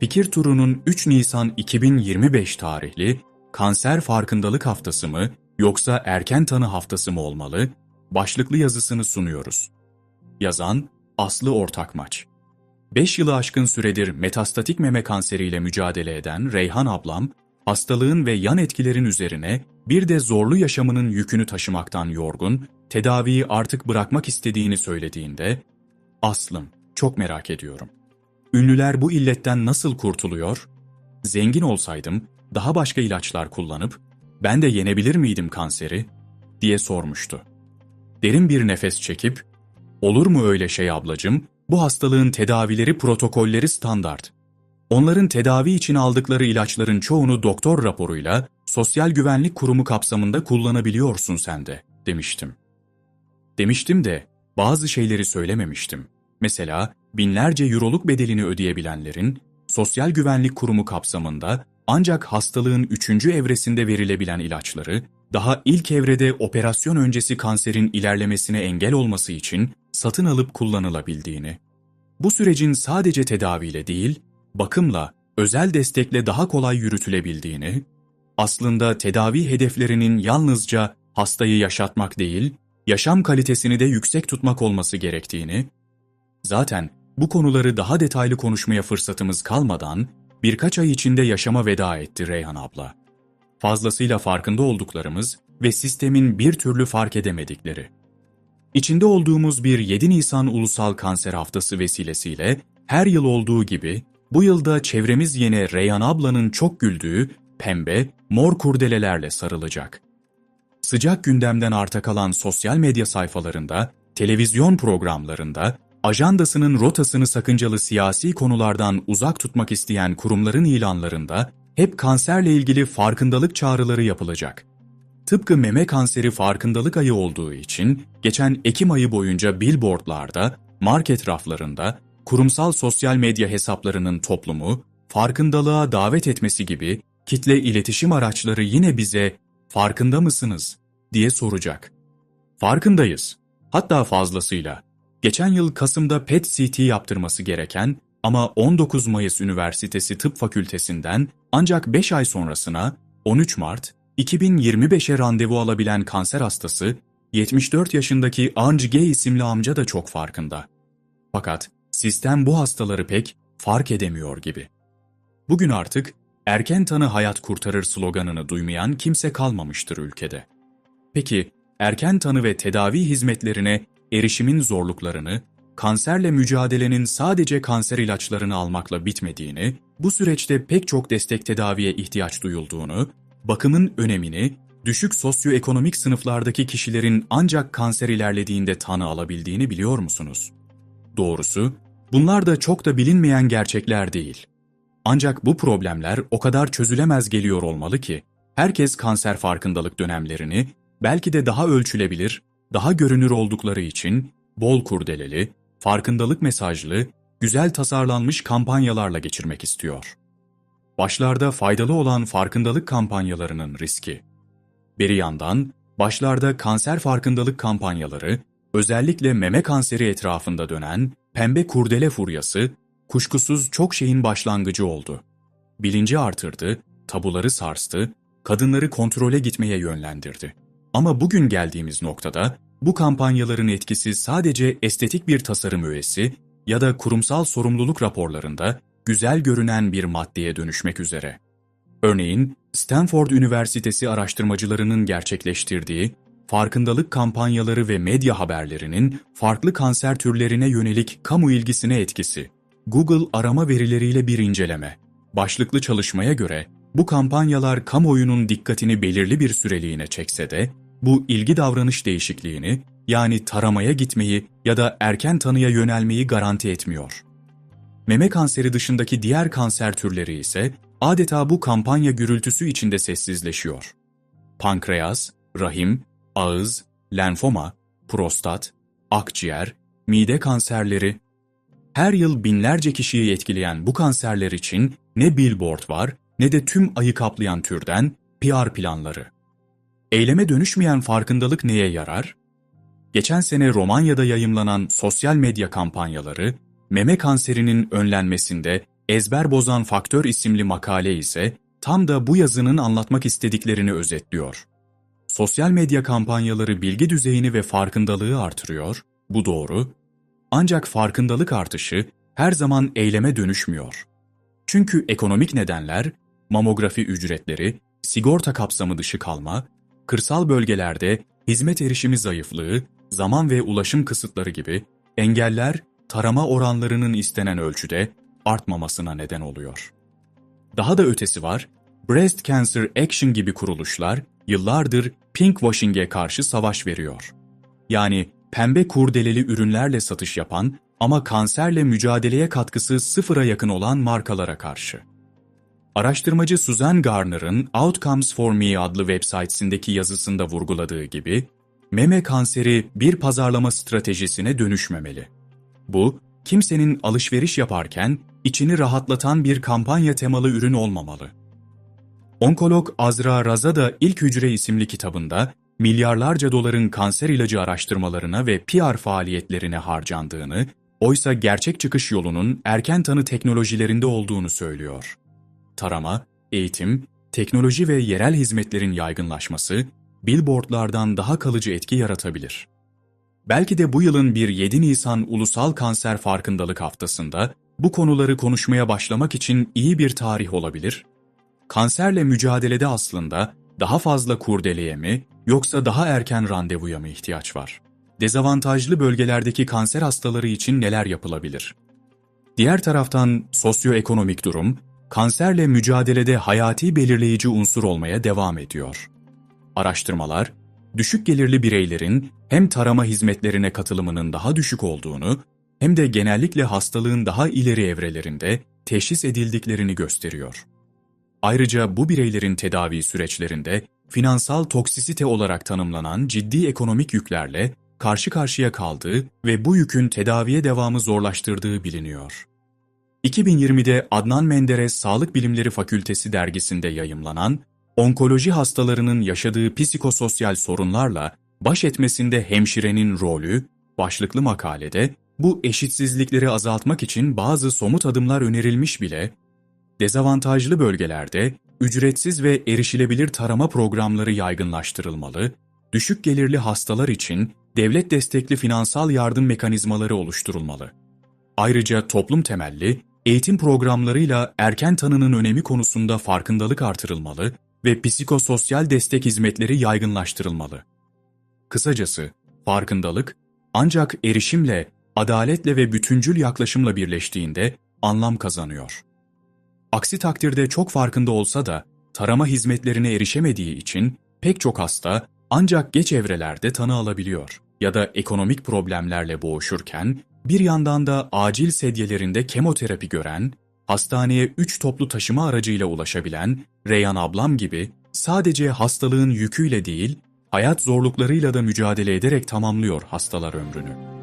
Fikir Turu'nun 3 Nisan 2025 tarihli Kanser Farkındalık Haftası mı yoksa Erken Tanı Haftası mı olmalı? Başlıklı yazısını sunuyoruz. Yazan Aslı Ortakmaç 5 yılı aşkın süredir metastatik meme kanseriyle mücadele eden Reyhan ablam, hastalığın ve yan etkilerin üzerine bir de zorlu yaşamının yükünü taşımaktan yorgun, tedaviyi artık bırakmak istediğini söylediğinde, Aslım, çok merak ediyorum. Ünlüler bu illetten nasıl kurtuluyor? Zengin olsaydım daha başka ilaçlar kullanıp ben de yenebilir miydim kanseri diye sormuştu. Derin bir nefes çekip olur mu öyle şey ablacım? Bu hastalığın tedavileri protokolleri standart. Onların tedavi için aldıkları ilaçların çoğunu doktor raporuyla Sosyal Güvenlik Kurumu kapsamında kullanabiliyorsun sen de demiştim. Demiştim de bazı şeyleri söylememiştim. Mesela binlerce euroluk bedelini ödeyebilenlerin Sosyal Güvenlik Kurumu kapsamında ancak hastalığın üçüncü evresinde verilebilen ilaçları, daha ilk evrede operasyon öncesi kanserin ilerlemesine engel olması için satın alıp kullanılabildiğini, bu sürecin sadece tedaviyle değil, bakımla, özel destekle daha kolay yürütülebildiğini, aslında tedavi hedeflerinin yalnızca hastayı yaşatmak değil, yaşam kalitesini de yüksek tutmak olması gerektiğini, zaten bu konuları daha detaylı konuşmaya fırsatımız kalmadan birkaç ay içinde yaşama veda etti Reyhan abla. Fazlasıyla farkında olduklarımız ve sistemin bir türlü fark edemedikleri. İçinde olduğumuz bir 7 Nisan Ulusal Kanser Haftası vesilesiyle her yıl olduğu gibi bu yılda çevremiz yine Reyhan ablanın çok güldüğü pembe, mor kurdelelerle sarılacak. Sıcak gündemden arta kalan sosyal medya sayfalarında, televizyon programlarında, ajandasının rotasını sakıncalı siyasi konulardan uzak tutmak isteyen kurumların ilanlarında hep kanserle ilgili farkındalık çağrıları yapılacak. Tıpkı meme kanseri farkındalık ayı olduğu için geçen Ekim ayı boyunca billboardlarda, market raflarında, kurumsal sosyal medya hesaplarının toplumu, farkındalığa davet etmesi gibi kitle iletişim araçları yine bize farkında mısınız diye soracak. Farkındayız. Hatta fazlasıyla. Geçen yıl Kasım'da PET-CT yaptırması gereken ama 19 Mayıs Üniversitesi Tıp Fakültesinden ancak 5 ay sonrasına 13 Mart 2025'e randevu alabilen kanser hastası 74 yaşındaki Ange G isimli amca da çok farkında. Fakat sistem bu hastaları pek fark edemiyor gibi. Bugün artık erken tanı hayat kurtarır sloganını duymayan kimse kalmamıştır ülkede. Peki erken tanı ve tedavi hizmetlerine erişimin zorluklarını, kanserle mücadelenin sadece kanser ilaçlarını almakla bitmediğini, bu süreçte pek çok destek tedaviye ihtiyaç duyulduğunu, bakımın önemini, düşük sosyoekonomik sınıflardaki kişilerin ancak kanser ilerlediğinde tanı alabildiğini biliyor musunuz? Doğrusu, bunlar da çok da bilinmeyen gerçekler değil. Ancak bu problemler o kadar çözülemez geliyor olmalı ki, herkes kanser farkındalık dönemlerini belki de daha ölçülebilir, daha görünür oldukları için bol kurdeleli, farkındalık mesajlı, güzel tasarlanmış kampanyalarla geçirmek istiyor. Başlarda faydalı olan farkındalık kampanyalarının riski. Bir yandan başlarda kanser farkındalık kampanyaları, özellikle meme kanseri etrafında dönen pembe kurdele furyası, kuşkusuz çok şeyin başlangıcı oldu. Bilinci artırdı, tabuları sarstı, kadınları kontrole gitmeye yönlendirdi. Ama bugün geldiğimiz noktada bu kampanyaların etkisi sadece estetik bir tasarım öğesi ya da kurumsal sorumluluk raporlarında güzel görünen bir maddeye dönüşmek üzere. Örneğin, Stanford Üniversitesi araştırmacılarının gerçekleştirdiği farkındalık kampanyaları ve medya haberlerinin farklı kanser türlerine yönelik kamu ilgisine etkisi. Google arama verileriyle bir inceleme. Başlıklı çalışmaya göre bu kampanyalar kamuoyunun dikkatini belirli bir süreliğine çekse de bu ilgi davranış değişikliğini yani taramaya gitmeyi ya da erken tanıya yönelmeyi garanti etmiyor. Meme kanseri dışındaki diğer kanser türleri ise adeta bu kampanya gürültüsü içinde sessizleşiyor. Pankreas, rahim, ağız, lenfoma, prostat, akciğer, mide kanserleri, her yıl binlerce kişiyi etkileyen bu kanserler için ne billboard var ne de tüm ayı kaplayan türden PR planları. Eyleme dönüşmeyen farkındalık neye yarar? Geçen sene Romanya'da yayımlanan sosyal medya kampanyaları, meme kanserinin önlenmesinde Ezber Bozan Faktör isimli makale ise tam da bu yazının anlatmak istediklerini özetliyor. Sosyal medya kampanyaları bilgi düzeyini ve farkındalığı artırıyor, bu doğru. Ancak farkındalık artışı her zaman eyleme dönüşmüyor. Çünkü ekonomik nedenler, mamografi ücretleri, sigorta kapsamı dışı kalma, kırsal bölgelerde hizmet erişimi zayıflığı, zaman ve ulaşım kısıtları gibi engeller tarama oranlarının istenen ölçüde artmamasına neden oluyor. Daha da ötesi var, Breast Cancer Action gibi kuruluşlar yıllardır pinkwashing'e karşı savaş veriyor. Yani pembe kurdeleli ürünlerle satış yapan ama kanserle mücadeleye katkısı sıfıra yakın olan markalara karşı. Araştırmacı Suzanne Garner'ın Outcomes for Me adlı web sitesindeki yazısında vurguladığı gibi, meme kanseri bir pazarlama stratejisine dönüşmemeli. Bu, kimsenin alışveriş yaparken içini rahatlatan bir kampanya temalı ürün olmamalı. Onkolog Azra Raza da İlk Hücre isimli kitabında milyarlarca doların kanser ilacı araştırmalarına ve PR faaliyetlerine harcandığını, oysa gerçek çıkış yolunun erken tanı teknolojilerinde olduğunu söylüyor. Tarama, eğitim, teknoloji ve yerel hizmetlerin yaygınlaşması, billboardlardan daha kalıcı etki yaratabilir. Belki de bu yılın bir 7 Nisan Ulusal Kanser Farkındalık Haftası'nda bu konuları konuşmaya başlamak için iyi bir tarih olabilir. Kanserle mücadelede aslında daha fazla kurdeleye mi yoksa daha erken randevuya mı ihtiyaç var? Dezavantajlı bölgelerdeki kanser hastaları için neler yapılabilir? Diğer taraftan sosyoekonomik durum, kanserle mücadelede hayati belirleyici unsur olmaya devam ediyor. Araştırmalar, düşük gelirli bireylerin hem tarama hizmetlerine katılımının daha düşük olduğunu hem de genellikle hastalığın daha ileri evrelerinde teşhis edildiklerini gösteriyor. Ayrıca bu bireylerin tedavi süreçlerinde finansal toksisite olarak tanımlanan ciddi ekonomik yüklerle karşı karşıya kaldığı ve bu yükün tedaviye devamı zorlaştırdığı biliniyor. 2020'de Adnan Menderes Sağlık Bilimleri Fakültesi dergisinde yayımlanan Onkoloji hastalarının yaşadığı psikososyal sorunlarla baş etmesinde hemşirenin rolü başlıklı makalede bu eşitsizlikleri azaltmak için bazı somut adımlar önerilmiş bile, dezavantajlı bölgelerde ücretsiz ve erişilebilir tarama programları yaygınlaştırılmalı, düşük gelirli hastalar için devlet destekli finansal yardım mekanizmaları oluşturulmalı. Ayrıca toplum temelli, eğitim programlarıyla erken tanının önemi konusunda farkındalık artırılmalı ve psikososyal destek hizmetleri yaygınlaştırılmalı. Kısacası, farkındalık ancak erişimle, adaletle ve bütüncül yaklaşımla birleştiğinde anlam kazanıyor. Aksi takdirde çok farkında olsa da tarama hizmetlerine erişemediği için pek çok hasta ancak geç evrelerde tanı alabiliyor ya da ekonomik problemlerle boğuşurken bir yandan da acil sedyelerinde kemoterapi gören, hastaneye 3 toplu taşıma aracıyla ulaşabilen Reyhan ablam gibi sadece hastalığın yüküyle değil, hayat zorluklarıyla da mücadele ederek tamamlıyor hastalar ömrünü.